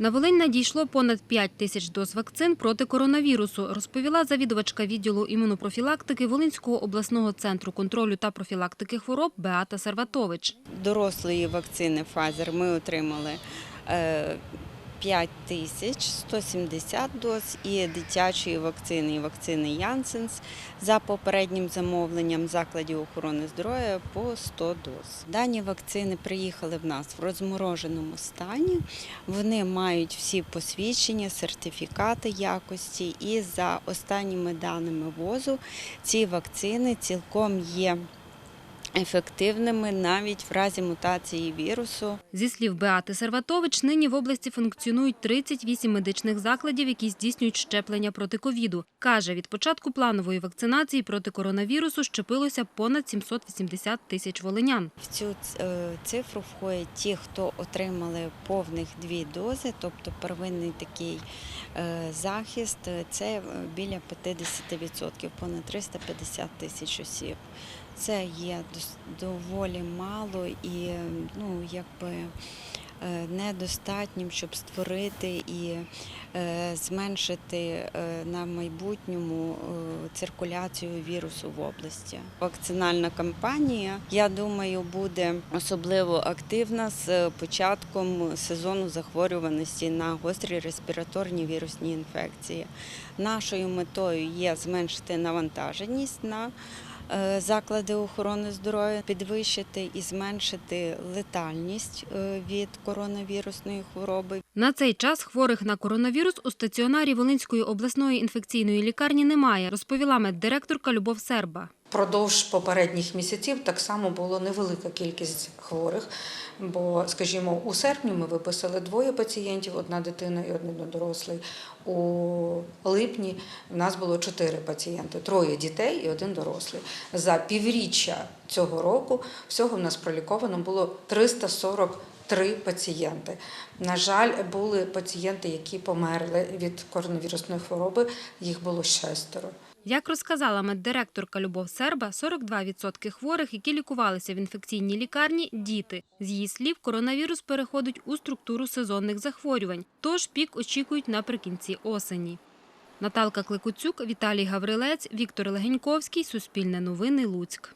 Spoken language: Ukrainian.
На Волинь надійшло понад 5 тисяч доз вакцин проти коронавірусу, розповіла завідувачка відділу імунопрофілактики Волинського обласного центру контролю та профілактики хвороб Беата Серватович. Дорослої вакцини Pfizer ми отримали е, 5 тисяч 170 доз і дитячої вакцини і вакцини Janssens за попереднім замовленням закладів охорони здоров'я по 100 доз. Дані вакцини приїхали в нас в розмороженому стані. Вони мають всі посвідчення, сертифікати якості і за останніми даними ВОЗу ці вакцини цілком є ефективними навіть в разі мутації вірусу. Зі слів Беати Серватович, нині в області функціонують 38 медичних закладів, які здійснюють щеплення проти ковіду. Каже, від початку планової вакцинації проти коронавірусу щепилося понад 780 тисяч волинян. В цю е, цифру входять ті, хто отримали повних дві дози, тобто первинний такий е, захист. Це е, біля 50%, понад 350 тисяч осіб. Це є доволі мало і ну, якби е, недостатнім, щоб створити і е, зменшити е, на майбутньому циркуляцію вірусу в області. Вакцинальна кампанія, я думаю, буде особливо активна з початком сезону захворюваності на гострі респіраторні вірусні інфекції. Нашою метою є зменшити навантаженість на заклади охорони здоров'я, підвищити і зменшити летальність е, від коронавірусної хвороби. На цей час хворих на коронавірус у стаціонарі Волинської обласної інфекційної лікарні немає, розповіла меддиректорка Любов Серба. Продовж попередніх місяців так само було невелика кількість хворих, бо, скажімо, у серпні ми виписали двоє пацієнтів, одна дитина і один дорослий. У липні в нас було чотири пацієнти, троє дітей і один дорослий. За півріччя цього року всього в нас проліковано було 343 пацієнти. На жаль, були пацієнти, які померли від коронавірусної хвороби, їх було шестеро. Як розказала меддиректорка Любов Серба, 42% хворих, які лікувалися в інфекційній лікарні – діти. З її слів, коронавірус переходить у структуру сезонних захворювань, тож пік очікують наприкінці осені. Наталка Кликуцюк, Віталій Гаврилець, Віктор Легеньковський, Суспільне новини, Луцьк.